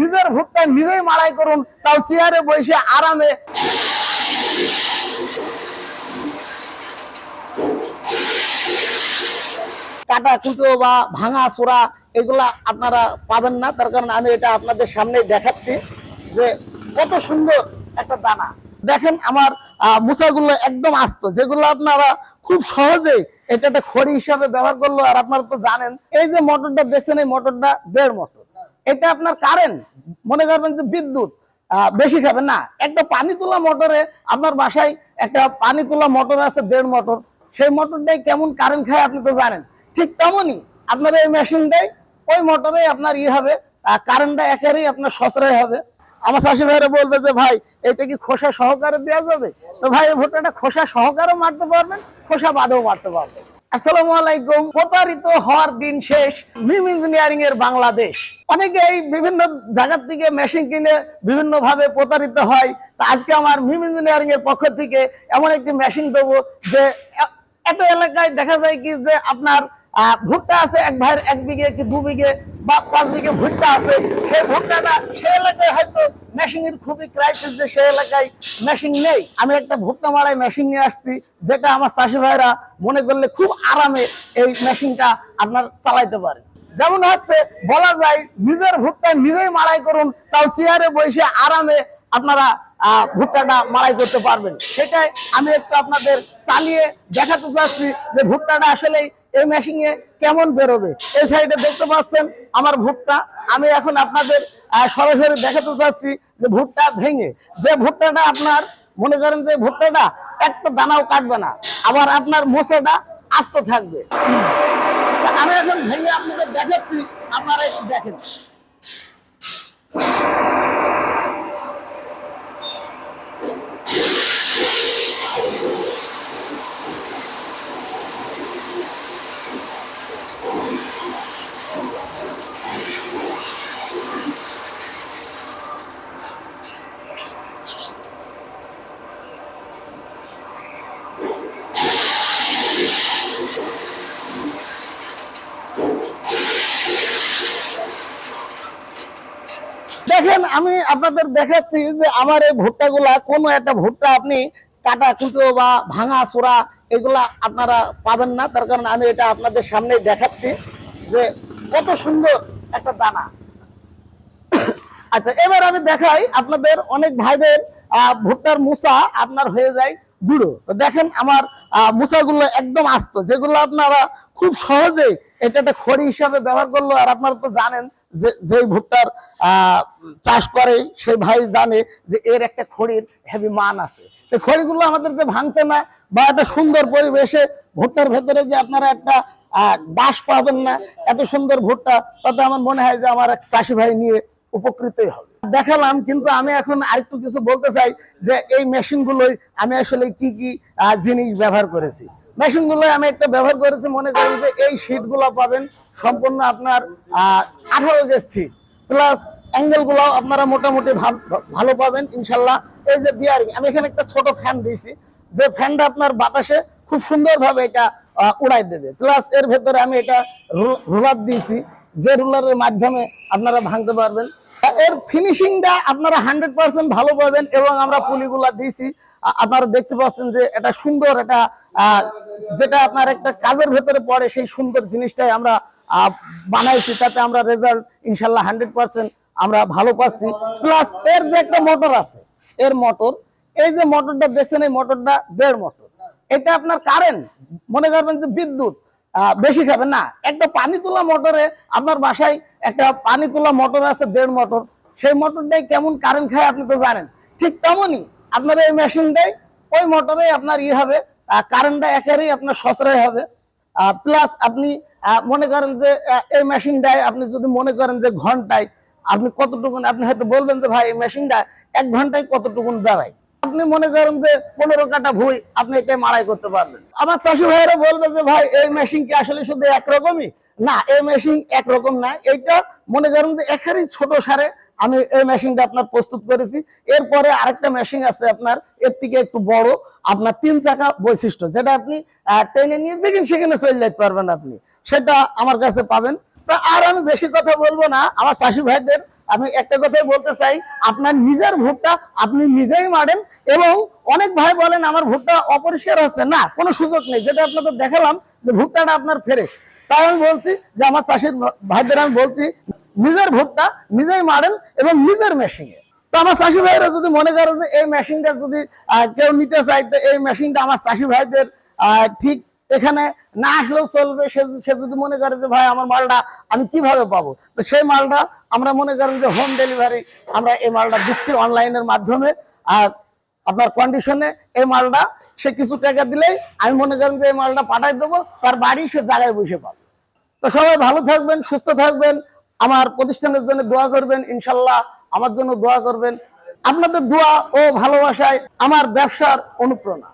নিজের ভুট্টা নিজেই মাড়াই করুন, তাও চেয়ারে বসে আরামে। কাটা কুটো বা ভাঙা চোরা, এগুলা আপনারা পাবেন না। তার কারণে আমি এটা আপনাদের সামনে দেখাচ্ছি যে কত সুন্দর একটা দানা। দেখেন আমার মুসাগুলো একদম আস্ত, যেগুলো আপনারা খুব সহজে এটা একটা খড়ি হিসাবে ব্যবহার করল, আর আপনারা তো জানেন, এই যে মোটরটা দেখছেন, এই মোটরটা দেড় মোটর। এটা আপনার কারেন্ট মনে করবেন যে বিদ্যুৎ বেশি খাবে না। একটা পানি তোলা মোটরে আপনার বাসায় একটা পানি তোলা মোটর আছে, দেড় মোটর। সেই মোটরটাই কেমন কারেন্ট খায় আপনি তো জানেন। ঠিক তেমনই আপনার এই মেশিনটাই, ওই মোটরে আপনার ই হবে কারেন্টটা একেবারেই আপনার সচরাই হবে। আমার শাশি ভাইরা বলবে যে, ভাই, এটা কি খোসা সহকারে দেওয়া যাবে? তো ভাই, এই ভুট্টাটা খোসা সহকারেও মারতে পারবেন, খোসা বাদেও মারতে পারবেন। আসসালামু আলাইকুম। প্রতারিত হওয়ার দিন শেষ মিম ইঞ্জিনিয়ারিং এর বাংলাদেশ। অনেকেই বিভিন্ন জায়গার থেকে মেশিন কিনে বিভিন্ন ভাবে প্রতারিত হয়। তা আজকে আমার মিম ইঞ্জিনিয়ারিং এর পক্ষ থেকে এমন একটি মেশিন দেবো যে এত এলাকায় দেখা যায় কি যে আপনার ভুট্টা আছে এক ভাইয়ের এক বিঘে কি দু বিঘে বা পাঁচ বিঘে ভুট্টা আছে। সেই ভুট্টাটা সেই এলাকায় হয়তো মেশিনের খুবই ক্রাইসিস যে সেই এলাকায় মেশিন নেই। আমি একটা ভুট্টা মারাই মেশিন নিয়ে আসছি, যেটা আমার চাষি ভাইরা মনে করলে খুব আরামে এই মেশিনটা আপনার চালাইতে পারে। যেমন হচ্ছে, বলা যায় নিজের ভুট্টা নিজেই মারাই করুন, তাও চেয়ারে বসে আরামে আপনারা ভুট্টাটা মারাই করতে পারবেন। সেটাই আমি একটু আপনাদের চালিয়ে দেখাতে চাচ্ছি যে ভুট্টাটা আসলেই এই মেশিনে কেমন বেরোবে। এই সাইডে দেখতে পাচ্ছেন আমার ভুট্টা। আমি এখন আপনাদের সরাসরি দেখাতে চাচ্ছি যে ভুট্টা ভেঙে। যে ভুট্টাটা আপনার, মনে করেন যে ভুট্টাটা একটা দানাও কাটবে না, আবার আপনার মোচাটা আস্ত থাকবে। আমি এখন ভেঙে আপনাদের দেখাচ্ছি আপনারা একটু দেখেন। দেখেন, আমি আপনাদের দেখাচ্ছি যে আমার এই ভুট্টাগুলা কোনো একটা ভুট্টা আপনি কাটা কুটো বা ভাঙা চোরা এগুলা আপনারা পাবেন না। তার কারণে আমি এটা আপনাদের সামনে দেখাচ্ছি যে কত সুন্দর একটা দানা। আচ্ছা এবার আমি দেখাই আপনাদের অনেক ভাইদের ভুট্টার মুসা আপনার হয়ে যায়। গুঁড়ো। তো দেখেন আমার মুসাগুলো একদম আস্ত, যেগুলো আপনারা খুব সহজে এটা একটা খড়ি হিসাবে ব্যবহার করল, আর আপনারা তো জানেন যে যেই ভুট্টার চাষ করে, সেই ভাই জানে যে এর একটা খড়ির হেভি মান আছে। খড়িগুলো আমাদের যে ভাঙছে না, বা একটা সুন্দর পরিবেশে ভুট্টার ভেতরে যে আপনারা একটা ডাস পাবেন না, এত সুন্দর ভুট্টা, তাতে আমার মনে হয় যে আমার এক চাষি ভাই নিয়ে উপকৃতই হবে। দেখালাম, কিন্তু আমি এখন আরেকটু কিছু বলতে চাই যে এই মেশিন আমি আসলে কি কি জিনিস ব্যবহার করেছি। মেশিন আমি একটা ব্যবহার করেছি, মনে করেন যে এই শীটগুলো পাবেন সম্পূর্ণ আপনার আঠারো গেজ শীট প্লাস অ্যাঙ্গেলগুলো আপনারা মোটামুটি ভালো পাবেন, ইনশাল্লাহ। এই যে বিয়ারিং আমি এখানে একটা ছোট ফ্যান দিয়েছি। যে ফ্যানটা আপনার বাতাসে খুব সুন্দরভাবে এটা উড়াই দেবে। প্লাস এর ভেতরে আমি এটা রুলার দিয়েছি, যে রুলারের মাধ্যমে আপনারা ভাঙতে পারবেন। এর ফিনিশিংটা আপনারা হান্ড্রেড পার্সেন্ট ভালো পাবেন এবং আমরা পুলিগুলা দিয়েছি। আপনারা দেখতে পাচ্ছেন যে এটা সুন্দর এটা যেটা আপনার একটা কাজের ভেতরে পড়ে, সেই সুন্দর জিনিসটাই আমরা বানাইছি। তাতে আমরা রেজাল্ট ইনশাল্লাহ হান্ড্রেড পার্সেন্ট আমরা ভালো পাচ্ছি। প্লাস এর যে একটা মোটর আছে, এর মোটর এই যে মোটরটা দেখছেন, এই মোটরটা দেড় মোটর এটা আপনার কারেন্ট মনে করবেন যে বিদ্যুৎ। বেশি খাবে না, একটা পানি তোলা মোটরে আপনার বাসায় একটা পানি তোলা মোটর আছে, দেড় মোটর। সেই মোটরটাই কেমন কারেন্ট খায় আপনি তো জানেন। ঠিক তেমনই আপনার এই মেশিনটাই ওই মোটরে আপনার ইয়ে হবে কারেন্টটা একেবারেই আপনার সচরাই হবে। প্লাস আপনি মনে করেন যে এই মেশিনটায় আপনি যদি মনে করেন যে ঘন্টায় আপনি কতটুকুন, আপনি হয়তো বলবেন যে, ভাই, এই মেশিনটা এক ঘন্টায় কতটুকুন দাঁড়ায় আপনি মনে করেন যে পনেরো কাটা ভুই আপনি এটা মারাই করতে পারবেন। আমার চাষি ভাইয়েরা বলবে যে, ভাই, এই মেশিন কি আসলে শুধু একরকমই? না, এই মেশিন একরকম না। এইটা মনে করেন যে এখানেই ছোট সারে আমি এই মেশিনটা আপনার প্রস্তুত করেছি। এরপরে আরেকটা মেশিন আছে আপনার, এর থেকে একটু বড়, আপনার তিন চাকা বৈশিষ্ট্য, যেটা আপনি টেনে নিয়ে যেখানে সেখানে চলে যেতে পারবেন আপনি। সেটা আমার কাছে পাবেন। তা আর আমি বেশি কথা বলব না। আমার চাষি ভাইদের আমি একটা কথাই বলতে চাই, আপনার নিজের ভুট্টা আপনি নিজেই মারেন এবং অনেক ভাই বলেন আমার ভুট্টা অপরিষ্কার হচ্ছে। না, কোনো সুযোগ নেই, যেটা আপনাদের দেখালাম যে ভুট্টাটা আপনার ফ্রেশ। তাই আমি বলছি যে আমার চাষির ভাইদের আমি বলছি, নিজের ভুট্টা নিজেই মারেন এবং নিজের মেশিনে তো আমার চাষি ভাইরা যদি মনে করেন যে এই মেশিনটা যদি কেউ নিতে চাই তো এই মেশিনটা আমার চাষি ভাইদের ঠিক এখানে না আসলেও চলবে। সে যদি মনে করে যে, ভাই, আমার মালটা আমি কীভাবে পাবো? তো সেই মালটা আমরা মনে করেন যে হোম ডেলিভারি আমরা এই মালটা দিচ্ছি অনলাইনের মাধ্যমে। আর আপনার কন্ডিশনে এই মালটা সে কিছু টাকা দিলেই আমি মনে করেন যে, এই মালটা পাঠাই দেবো, তার বাড়ি সে জায়গায় বসে পাবে। তো সবাই ভালো থাকবেন, সুস্থ থাকবেন। আমার প্রতিষ্ঠানের জন্য দোয়া করবেন, ইনশাল্লাহ আমার জন্য দোয়া করবেন। আপনাদের দোয়া ও ভালোবাসায় আমার ব্যবসার অনুপ্রেরণা।